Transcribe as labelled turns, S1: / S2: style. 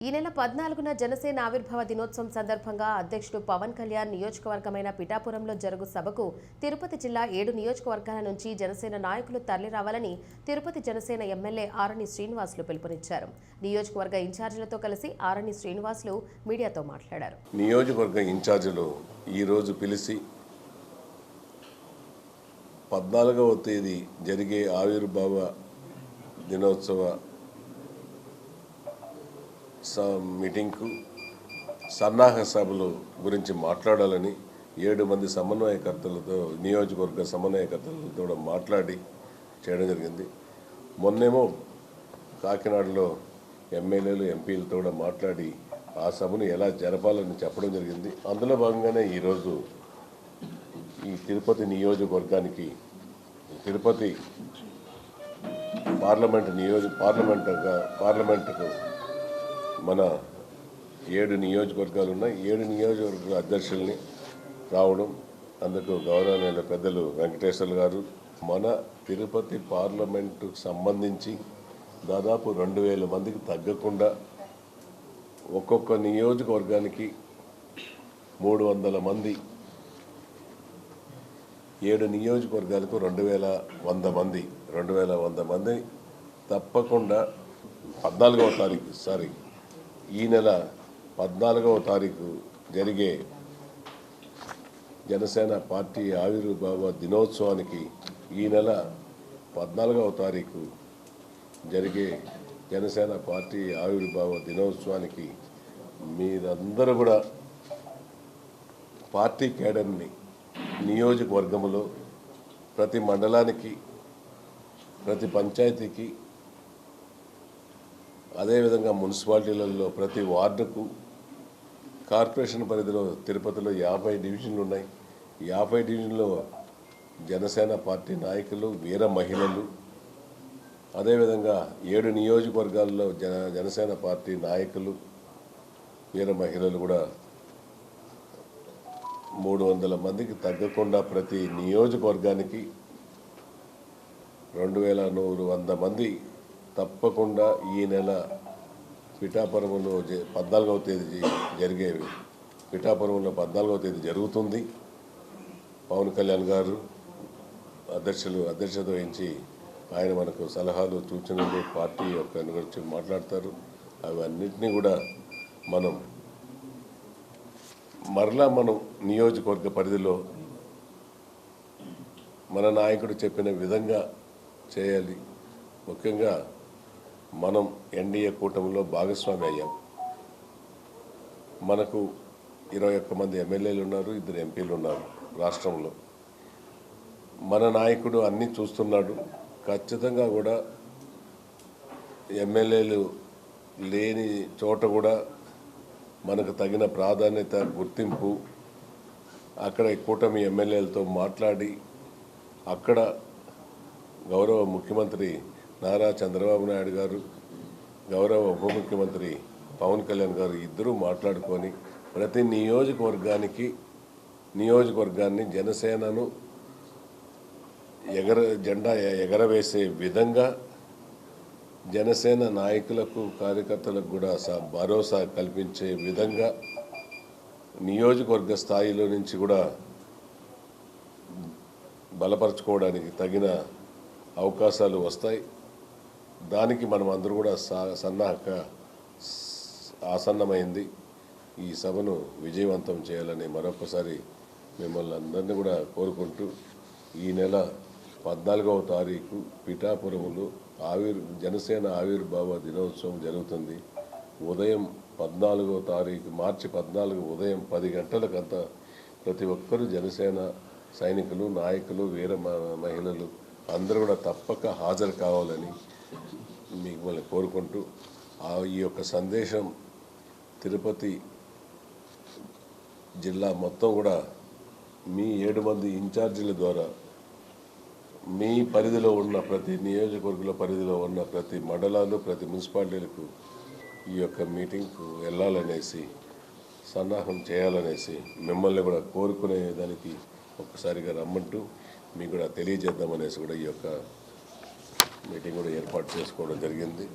S1: ఈ నెల పద్నాలుగున జనసేన ఆవిర్భావ దినోత్సవం సందర్భంగా అధ్యక్షుడు పవన్ కళ్యాణ్ నియోజకవర్గమైన పిఠాపురంలో జరుగు సభకు తిరుపతి జిల్లా ఏడు నియోజకవర్గాల నుంచి జనసేన నాయకులు తరలిరావాలని తిరుపతి జనసేన ఎమ్మెల్యే ఆరణి శ్రీనివాసులు పిలుపునిచ్చారు. నియోజకవర్గ ఇన్ఛార్జీలతో కలిసి ఆరణి శ్రీనివాసులు మీడియాతో మాట్లాడారు.
S2: నియోజకవర్గ ఇన్ఛార్జీలు ఈరోజు పిలిచి పద్నాలుగవ తేదీ జరిగే ఆవిర్భావ దినోత్సవ మీటింగ్కు సన్నాహ సభలు గురించి మాట్లాడాలని ఏడు మంది సమన్వయకర్తలతో నియోజకవర్గ సమన్వయకర్తలతో కూడా మాట్లాడి చేయడం జరిగింది. మొన్నేమో కాకినాడలో ఎమ్మెల్యేలు ఎంపీలతో కూడా మాట్లాడి ఆ సభను ఎలా జరపాలని చెప్పడం జరిగింది. అందులో భాగంగానే ఈరోజు ఈ తిరుపతి నియోజకవర్గానికి తిరుపతి పార్లమెంట్ నియోజ పార్లమెంట్ పార్లమెంటుకు మన ఏడు నియోజకవర్గాలు ఉన్నాయి ఏడు నియోజకవర్గ అధ్యక్షుల్ని రావడం అందుకు గౌరవనీయుల పెద్దలు వెంకటేశ్వర్లు గారు మన తిరుపతి పార్లమెంటుకు సంబంధించి దాదాపు రెండు వేల మందికి తగ్గకుండా ఒక్కొక్క నియోజకవర్గానికి మూడు వందల మంది ఏడు నియోజకవర్గాలకు రెండు వేల వంద మంది రెండు వేల వంద మంది తప్పకుండా పద్నాలుగవ తారీఖు సారీ ఈ నెల పద్నాలుగవ తారీఖు జరిగే జనసేన పార్టీ ఆవిర్భావ దినోత్సవానికి ఈ నెల పద్నాలుగవ తారీఖు జరిగే జనసేన పార్టీ ఆవిర్భావ దినోత్సవానికి మీరందరూ కూడా పార్టీ కేడర్ని నియోజకవర్గంలో ప్రతి మండలానికి ప్రతి పంచాయతీకి అదేవిధంగా మున్సిపాలిటీలలో ప్రతి వార్డుకు కార్పొరేషన్ పరిధిలో తిరుపతిలో యాభై డివిజన్లు ఉన్నాయి. యాభై డివిజన్లో జనసేన పార్టీ నాయకులు వీర మహిళలు. అదేవిధంగా ఏడు నియోజకవర్గాల్లో జన జనసేన పార్టీ నాయకులు వీర మహిళలు కూడా మూడు వందల మందికి తగ్గకుండా ప్రతి నియోజకవర్గానికి రెండు వేల నూరు వంద మంది తప్పకుండా ఈ నెల పిఠాపురంలో జ- పద్నాలుగవ తేదీ జరిగేవి జరిగే పిఠాపురంలో పద్నాలుగవ తేదీ జరుగుతుంది. పవన్ కళ్యాణ్ గారు అధ్యక్షులు అధ్యక్షత వహించి ఆయన మనకు సలహాలు సూచనలు పార్టీ యొక్క గురించి మాట్లాడతారు. అవన్నింటినీ కూడా మనం మరలా మనం నియోజకవర్గ పరిధిలో మన నాయకుడు చెప్పిన విధంగా చేయాలి. ముఖ్యంగా మనం ఎన్డీఏ కూటమిలో భాగస్వామి అయ్యాం. మనకు ఇరవై ఒక్క మంది ఎమ్మెల్యేలు ఉన్నారు ఇద్దరు ఎంపీలు ఉన్నారు రాష్ట్రంలో. మన నాయకుడు అన్నీ చూస్తున్నాడు. ఖచ్చితంగా కూడా ఎమ్మెల్యేలు లేని చోట కూడా మనకు తగిన ప్రాధాన్యత గుర్తింపు అక్కడ ఈ కూటమి ఎమ్మెల్యేలతో మాట్లాడి అక్కడ గౌరవ ముఖ్యమంత్రి నారా చంద్రబాబు నాయుడు గారు గౌరవ ఉప ముఖ్యమంత్రి పవన్ కళ్యాణ్ గారు ఇద్దరూ మాట్లాడుకొని ప్రతి నియోజకవర్గానికి నియోజకవర్గాన్ని జనసేనను ఎగర జెండా ఎగరవేసే విధంగా జనసేన నాయకులకు కార్యకర్తలకు కూడా స- భరోసా కల్పించే విధంగా నియోజకవర్గ స్థాయిలో నుంచి కూడా బలపరచుకోవడానికి తగిన అవకాశాలు వస్తాయి. దానికి మనం అందరూ కూడా సన్నాహక ఆసన్నమైంది. ఈ సభను విజయవంతం చేయాలని మరొకసారి మిమ్మల్ని అందరినీ కూడా కోరుకుంటూ ఈ నెల పద్నాలుగవ తారీఖు పిఠాపురములో ఆవిర్ జనసేన ఆవిర్భావ దినోత్సవం జరుగుతుంది. ఉదయం పద్నాలుగవ తారీఖు మార్చి పద్నాలుగు ఉదయం పది గంటలకంతా ప్రతి ఒక్కరూ జనసేన సైనికులు నాయకులు వీర మహిళలు అందరూ కూడా తప్పక హాజరు కావాలని మిమ్మల్ని కోరుకుంటూ ఆ ఈ యొక్క సందేశం తిరుపతి జిల్లా మొత్తం కూడా మీ ఏడు మంది ఇన్ఛార్జీల ద్వారా మీ పరిధిలో ఉన్న ప్రతి నియోజకవర్గంలో పరిధిలో ఉన్న ప్రతి మండలాలు ప్రతి మున్సిపాలిటీలకు ఈ యొక్క మీటింగ్కు వెళ్ళాలనేసి సన్నాహం చేయాలనేసి మిమ్మల్ని కూడా కోరుకునే దానికి ఒక్కసారిగా రమ్మంటూ మీకు కూడా తెలియజేద్దామనేసి కూడా ఈ యొక్క మీటింగ్ కూడా ఏర్పాటు చేసుకోవడం జరిగింది.